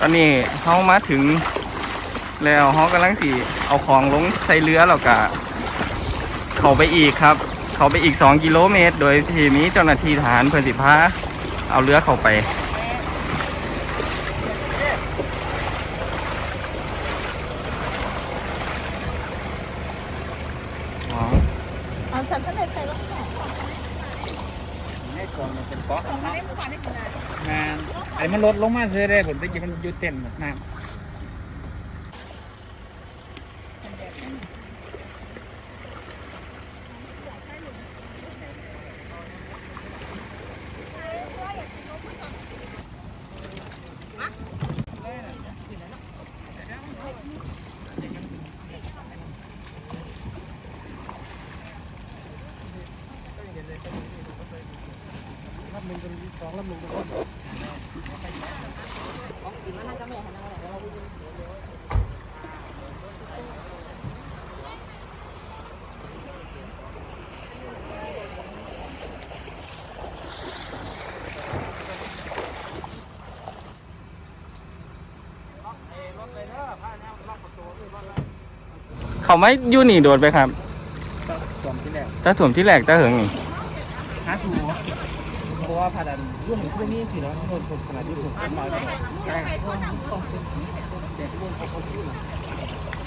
ตอนนี้เขามาถึงแล้วเขากำลังสีเอาของลงใส่เรือแล้วก็เขาไปอีกครับ เขาไปอีก 2 กิโลเมตร โดยทีนี้เจ้าหน้าที่ทหารเพื่อนสิพาเอาเรือเข้าไป อ๋อ เอาฉันก็เลยไปลงแขก ให้ กองมันเป็นเกาะของมาได้เมื่อวานได้ขนาดงานไอ้มันลดลงมาเสียได้ผลตะกี้มันอยู่เต็มหมดน้ำ เขาไม่อยู่นี่โดดไปครับก็สวมที่แล้วถ้าถ่วมที่แรกถ้าเหิงนี่หาสูเพราะว่าผ่าดันร่วมถึงพวกนี้สิเนาะโดนคนขนาดที่ผมเป็นมาแล้วแรง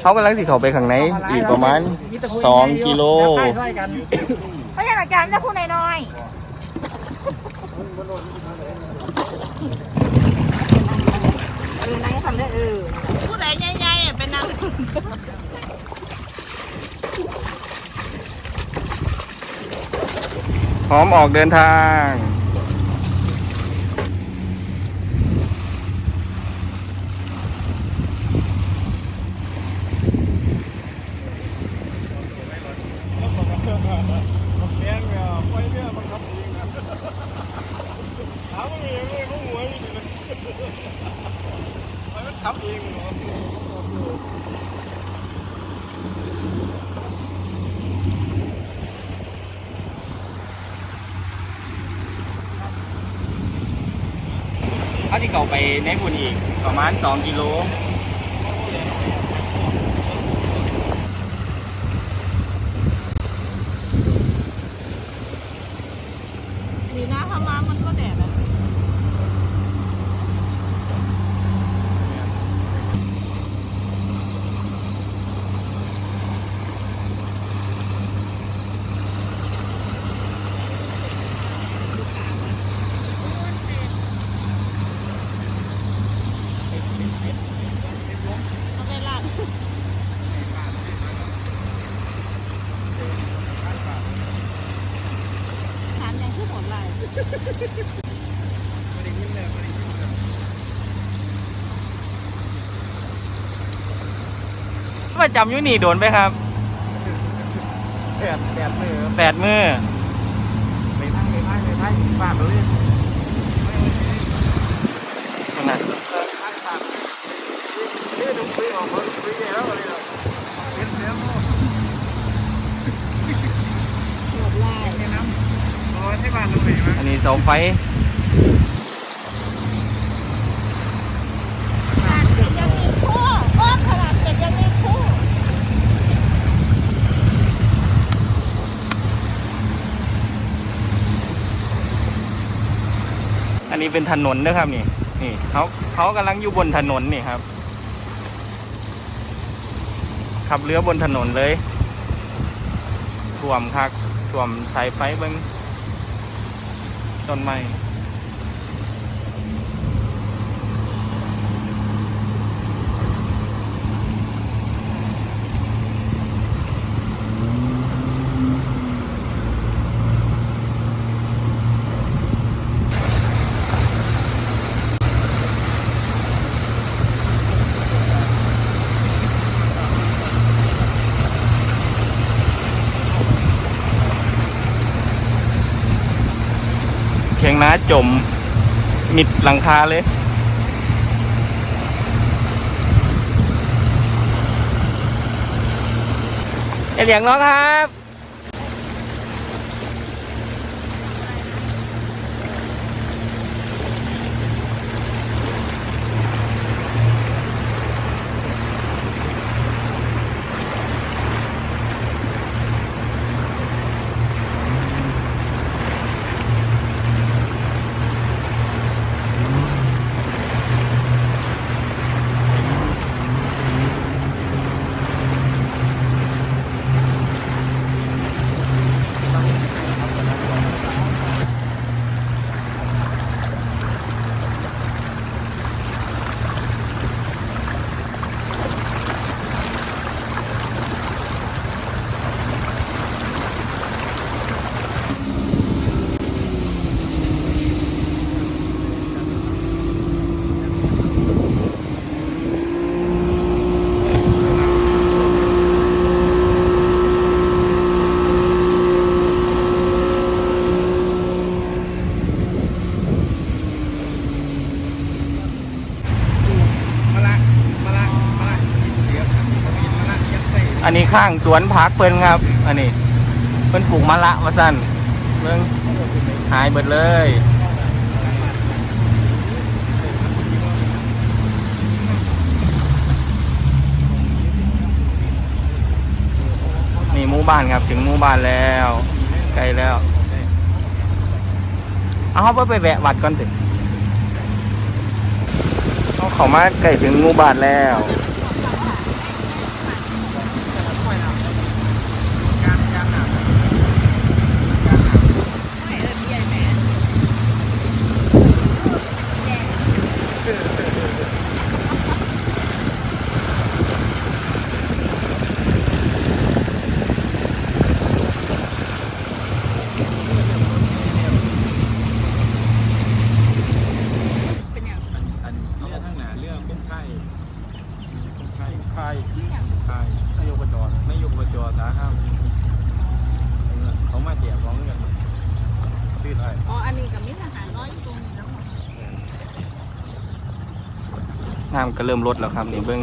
เขากำลังสิเขาไปข้างในอีกประมาณ2กิโลก็ยังอาจารย์จะพูดน้อยเออนายทำได้เออพูดอะไรใหญ่ๆเป็นนาง พร้อมออกเดินทาง เขาที่เขาไปในบุญอีกประมาณ 2 กิโล ดีนะพม่ามันก็แดดอะ เอาไปร้านถามอย่างที่ผลไร ประจำอยุนี่โดนไปครับแปดแปดมือแปดมือไปทั้งไปทั้งไปทั้งฝากเลยนั่นน่ะนี่ดูคุยออกมาคุยแล้วเลยเป็นเสียงโม่เป็นน้ำโอันนี้เสาไฟขนาดเป็ดยังมีคู่อ้อมขนาดเป็ดยังมีคู่อันนี้เป็นถนนนะครับนี่นี่เขาเขากำลังอยู่บนถนนนี่ครับ ขับเรือบนถนนเลยท่วมคักท่วมสายไฟเบิ้ง ต้นไม้ น้าจม มิดหลังคาเลย เอเลียงน้องครับ นนี้ข้างสวนพักเพิ่นครับ อันนี้ เพิ่นปลูกมะละมาสั้นเบิ่งหายเบิดเลยนี่หมู่บ้านครับ ถึงหมู่บ้านแล้วใกล้แล้ว เอาเขาไปแวะวัดก่อนสิเขาเขามาใกล้ถึงหมู่บ้านแล้ว การการหนา ไม่เออพี่ใหญ่แม่ เป็นอย่าง อันนี้ทั้งหนาเรื่องคนไข้คนไข้ไข้ ที่อย่าง ไข้นายกประจรนายกประจรสาขาเขามาแจกร้องกันตื้นไอ้ อ๋อ อันนี้กับมิตรทหารน้อยอยู่ตรงนี้แล้ว น้ำก็เริ่มลดแล้วครับนี่เบิ่ง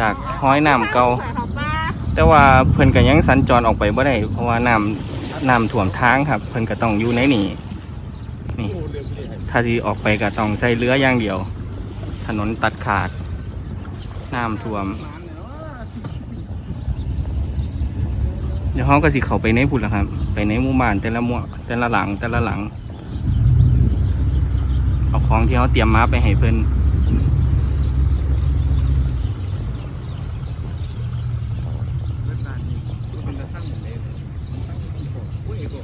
จากห้อยน้ำเก่าใส่ขอบป้าแต่ว่าเพิ่นก็ยังสัญจรออกไปบ่ได้เพราะว่าน้ำน้ำท่วมทางครับ เพิ่นก็ต้องอยู่ในนี่นี่ ถ้าที่ออกไปก็ต้องใช้เรืออย่างเดียว ถนนตัดขาด น้ำท่วม เดี๋ยวเขาก็สิเข้าไปในพุ่นแล้วครับ ไปในหมู่บ้านแต่ละหมู่แต่ละหลังแต่ละหลัง เอาของที่เขาเตรียมมาไปให้เพิ่น เรื่องการนี้เป็นกระทั่งหมดเลยโอ้ยก็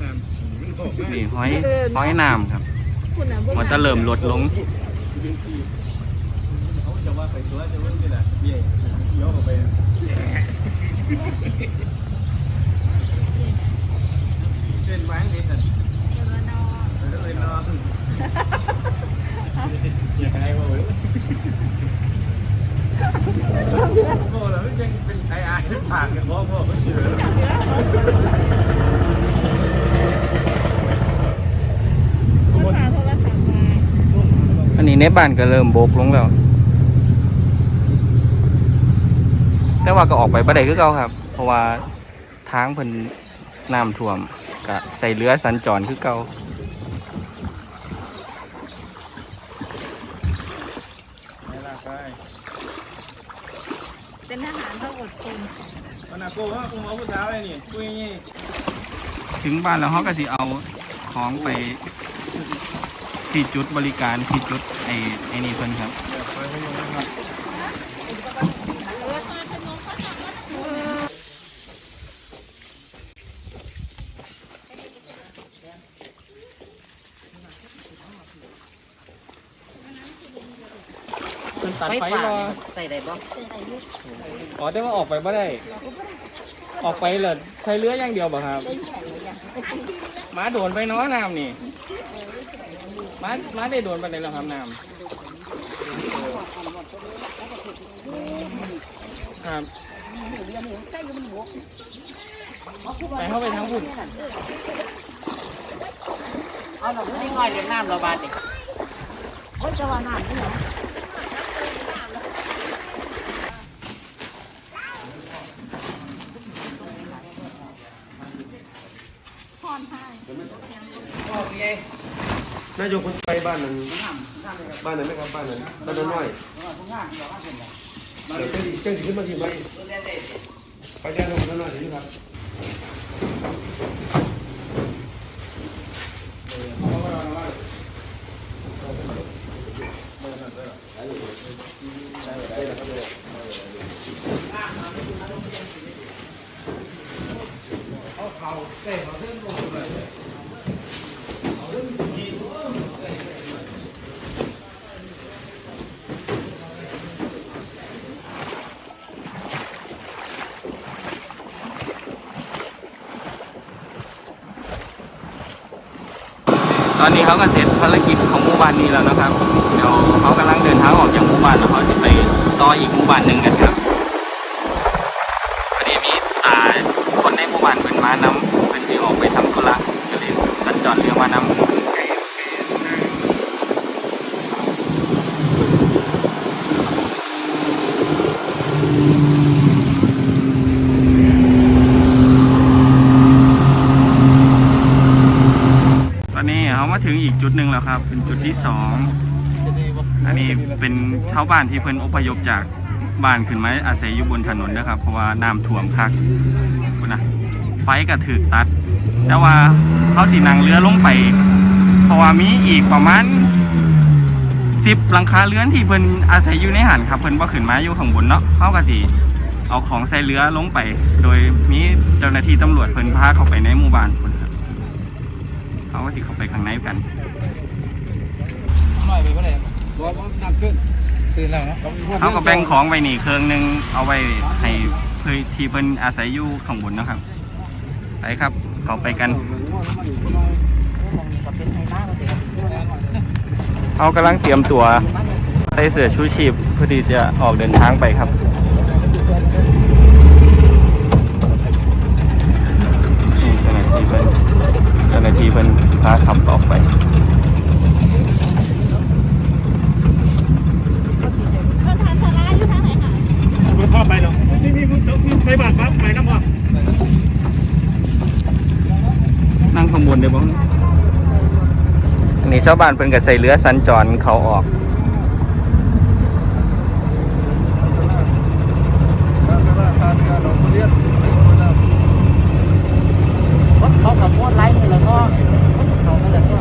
น้ำมั นี่ห้อยห้อยน้ำครับมันจะเริ่มลดลงเขาจะว่าไปตัวจะว่านี่แหละเย่เดี๋ยวเอาไปเส้นไว้นิดน่ะเดี๋ยวเรานอนเออเลยนอนอยากให้ว่าเว้ยโอ้แล้วยังเป็นไอ้ไอ้ผ่านกันพ่อพ่อไม่เชื่อ คุณพาโทรศัพท์มา อันนี้ ในบ้านก็เริ่มโบกลงแล้ว แต่ว่าก็ออกไปบ่ได้คือเก่าครับ เพราะว่าทางเพิ่นน้ำท่วมก็ใส่เรือสัญจรคือเก่าไม่ละไปเป็นทหารต้องอดทนมันน่ะกูว่ากูเอาผู้สาวไอ้นี่กูยังไงถึงบ้านแล้วเขาก็สิเอาของไป ที่จุดบริการที่จุดไอ้ไอ้นี่เพิ่นครับเดี๋ยวไปให้ยงนะครับเพิ่นตัดไฟรอใส่ได้บ่อ๋อแต่ว่าออกไปบ่ได้ ออกไปเหรอใช้เรืออย่างเดียวบ่ครับม้าโดนไปเนาะน้ำนี่ ม้ามาได้โดนไปไหนแล้วครับน้ำครับไปเข้าไปทั้งหุ่นเอาหน่อยไม่ง่อยเลี้ยงน้ำเราบานดิโอ้ยจะว่าน้ำนี่เหรอ นายกคนไปบ้านนั้นบ้านนั้นไหมครับบ้านนั้นบ้านนั้นน้อยเดี๋ยวเจ้าสิเจ้าสิขึ้นมาที่ไหมไปแจ้งตำรวจหน่อยสิครับเอาเขาเตะเขาเส้นลง ตอนนี้เขาก็เสร็จภารกิจของหมู่บ้านนี้แล้วนะครับ เดี๋ยวเขากำลังเดินทางออกจากหมู่บ้านแล้วเขาจะไปต่ออีกหมู่บ้านหนึ่งกันครับพอดีมีตาคนในหมู่บ้านเป็นมานำเป็นที่ออกไปทำธุระก็เลยสัญจรเรือมานำ ตอนนี้เขามาถึงอีก จุดหนึ่งแล้วครับ เป็นจุดที่สองอันนี้เป็นชาวบ้านที่เพิ่นอพยพจากบ้านขึ้นมาอาศัยอยู่บนถนนนะครับ เพราะว่าน้ำท่วมคักคุณนะไฟก็ถือตัด แต่ว่าเขาสีนังเรือลงไป เพราะว่ามีอีกประมาณสิบหลังคาเรือนที่เพิ่นอาศัยอยู่ในหันครับเพิ่นว่าขึ้นมาอยู่ข้างบนเนาะเขาก็สิเอาของใส่เรือลงไป โดยมีเจ้าหน้าที่ตำรวจเพิ่นพาเข้าไปในหมู่บ้านพุ่นครับ เขาก็สิเข้าไปข้างในกันน้อยไปเมื่อไหร่บอกว่าน้ำขึ้นตื่นแล้วนะเขาก็แบ่งของไว้นี่เครื่องหนึงเอาไว้ให้เพื่อที่เพิ่นอาศัยอยู่ข้างบนนะครับไปครับเขาไปกัน เขากำลังเตรียมตัวใส่เสื้อชูชีพเพื่อที่จะออกเดินทางไปครับ นี่เจ้าหน้าที่เพิ่น เจ้าหน้าที่เพิ่นพาขับต่อไปคุณพ่อไปหรอนี่มีมีไปบ้านปั๊บไปน้ำพ่อนั่งข้างบนได้บ้างอันนี้ชาวบ้านเพิ่นก็ใส่เรือสัญจรเขาออก เขาขับรถไล่มือแล้วก็เขาไม่เลยก็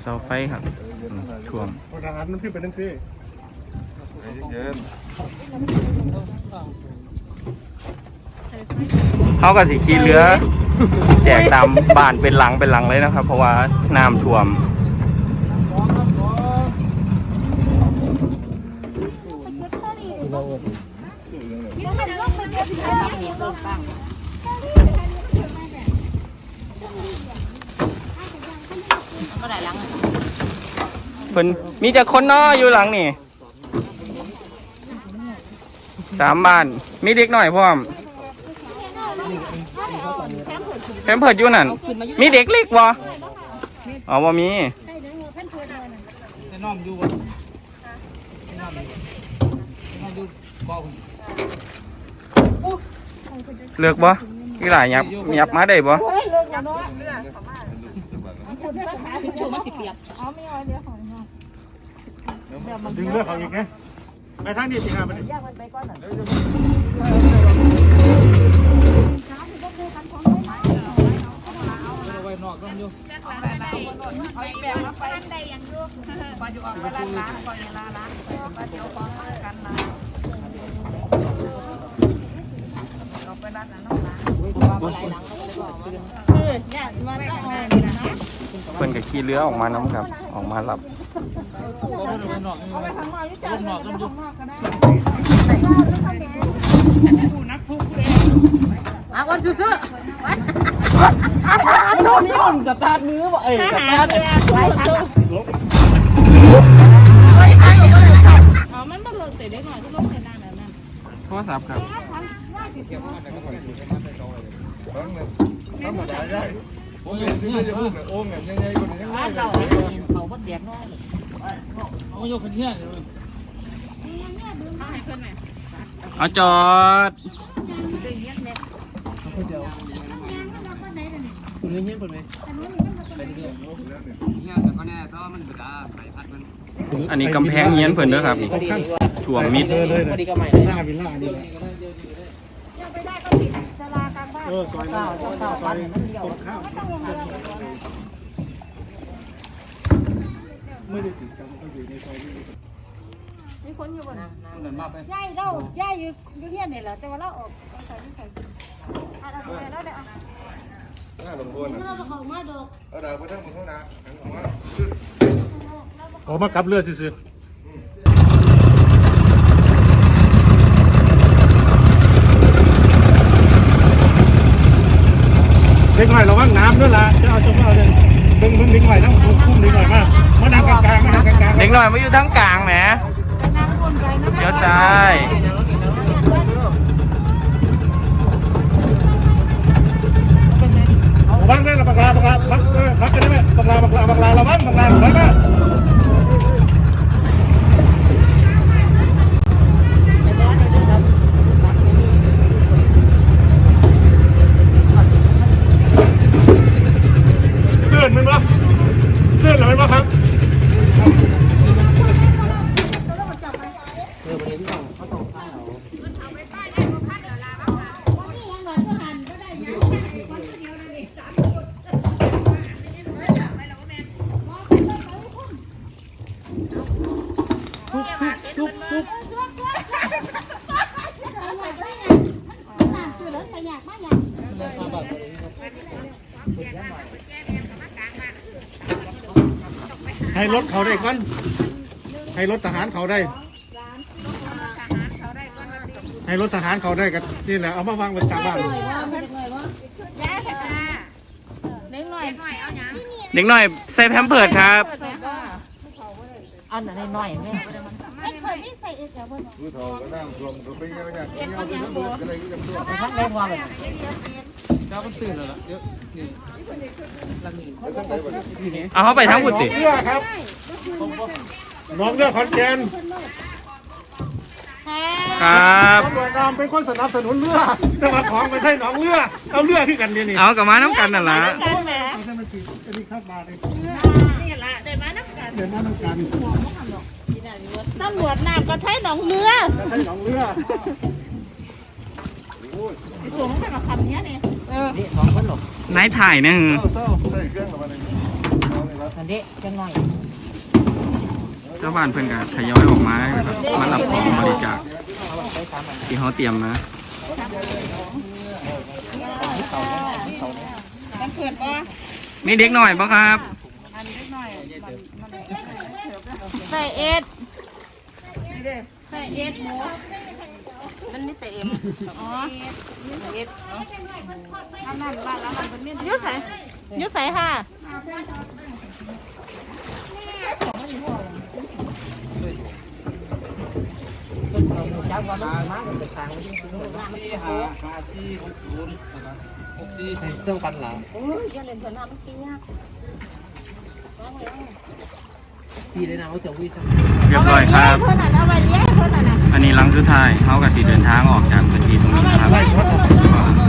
เสาไฟครับอืม ท่วมทหารมันขึ้นไปทั้งซี่เย็นเขาก็สิขี่เรือ แจกตามบ้านเป็นหลังเป็นหลังเลยนะครับ เพราะว่าน้ำท่วมก็ได้ลังเพิ่น มีแต่คนน้ออยู่หลังนี่สามบ้าน มีเด็กหน่อยพร้อมแพมเพิดอยู่นั่น มีเด็กเล็กวะอ๋อว่ามีน้อมอยู่วะน้อมน้อยู่บ่คุณเลือกบ่กี่หลายยับยับมาได้บ่ทิชชู่มันสิเปียกดึง เลือดเขาอีกไงไปทางนี้สิครับมันเคือญาติมาได้เอานี่นะเพิ่นก็ขี่เรือออกมาน้ำครับ ออกมารับเอาไปข้างนอกอยู่จ้าเอาไปข้างนอกก็ได้อะวันซื่อๆวันสตาร์ทมือบ่เอ้ยทหารเรือไว้ทางไว้ทางก็เลยค่ะอ๋อมันบ่ลงแต่ได้หน่อยก็ลงแต่นานแล้วนั่นโทรศัพท์ครับธรรมดาได้ ผมเห็นที่จะพูดแบบโอ้งแบบใหญ่ๆคนนี้ยังได้เลยเขาบ่แดกน้อยเอาโยกขึ้นเที่ยงเลยเอาห้เพิ่นแม่เอาจอดคุณเงี้ยเปิดไหมอันนี้กำแพงเฮียนเพิ่นเด้อครับนี่ถ่วมมิดเลยเลยพอดีก็ใหม่หน้าวิลล่านี่แหละ ไปได้ก็ผิดสลากลางบ้านเออซอยนี้ซอยบ้านมันเดียวข้าวไรไม่ได้ติดกันก็อยู่ในซอยนี้มีคนอยู่บ่น่ะเดินมายายเราย่ายอยู่อยู่เฮียนี่แหละแต่ว่าเราออกเอาใส่นี่ใส่อะเอาไปแล้วได้อะหน้าลงบนอะเราเข้ามาดกเอาดาวไปทั้งหมดเท่านั้นหันออกมาโอ้มากับเลือดซื่อ เล็กหน่อยระวังน้ำด้วยล่ะจะเอาจะเอาเลยดึงดึงดึงหน่อยนะคุ้มดึงหน่อยมากมาดังกลางกลางมาดังกลางๆเด็กน้อยมาอยู่ทั้งกลางแหมเดี๋ยวซ้ายระวังด้วยละวังลาบังลาบังได้ไหมปากลาบังลาบังลาระวังบังลาระวังนะเลื่อนมันวะเลื่อนหรือมันวะครับ ให้รถเขาได้ก่อนให้รถทหารเขาได้ ให้รถทหารเขาได้กันนี่แหละเอามาวางไว้กลางบ้านยายค่ะเล็กหน่อยหน่อยเอาหยังเด็กน้อยใส่แพมเพิร์ดครับอันนั้นหน่อยแม่ไอ้เคยไม่ใส่เอกบ่ดูทองก็นั่งรวมตัวไปเยอะเนี่ยเงี้ยที่น้ำเลือดก็เลยยังตัวทั้งเล็กว่าเลยเจ้าก็ตื่นแล้วล่ะเดี๋ยวนี่ลังนี่เอาเข้าไปทั้งหมดสิเรือครับน้องเรือขอนแก่นครับตำรวจนำเป็นคนสนับสนุนเรือแต่ว่าของไม่ใช่หนองเรือเอาเรือที่กันเดียวนี่เอากลับมาน้ำกันนั่นล่ะกันแหมเอามันติดอันนี้ครับมาเลยนี่ละได้มานักกันเดี๋ยวมาทำกันตำรวจน้ำก็ใช้หนองเรือแล้วให้หนองเรือตัวมันจะมาคำนี้เนี่ย นี่สองคนหรอกนายถ่ายเนี่ยเศร้าเศร้าใส่เครื่องกับมันเลยเอาเลยครับอันนี้จังหน่อยเจ้าบ้านเพิ่นก็ทยอยออกมาครับมารับของบริจาคที่เขาเตรียมมามันเกิดว่ามีเด็กหน่อยปะครับอันนิดหน่อยใส่เอ็ดใส่เอ็ดหมู มันนี่แต่เอ็มอ๋อเอ็ดอันนั้นบ้านแล้วมันเป็นยุ่ใส่ยุ่ใส่ค่ะต้นเอาหมูจ้าวันมามาเป็นทางที่นู้นสี่ห้าห้าสี่หกศูนย์นะครับหกสี่เท่ากันเหรอโอ้ยอย่าเล่นเถอะน้ำมันกินยากปีเลยนะเขาจะวิ่งเรียบร้อยครับ อันนี้หลังสุดท้ายเขากับสีเดินทางออกจากพื้นที่ตรงนี้นะครับ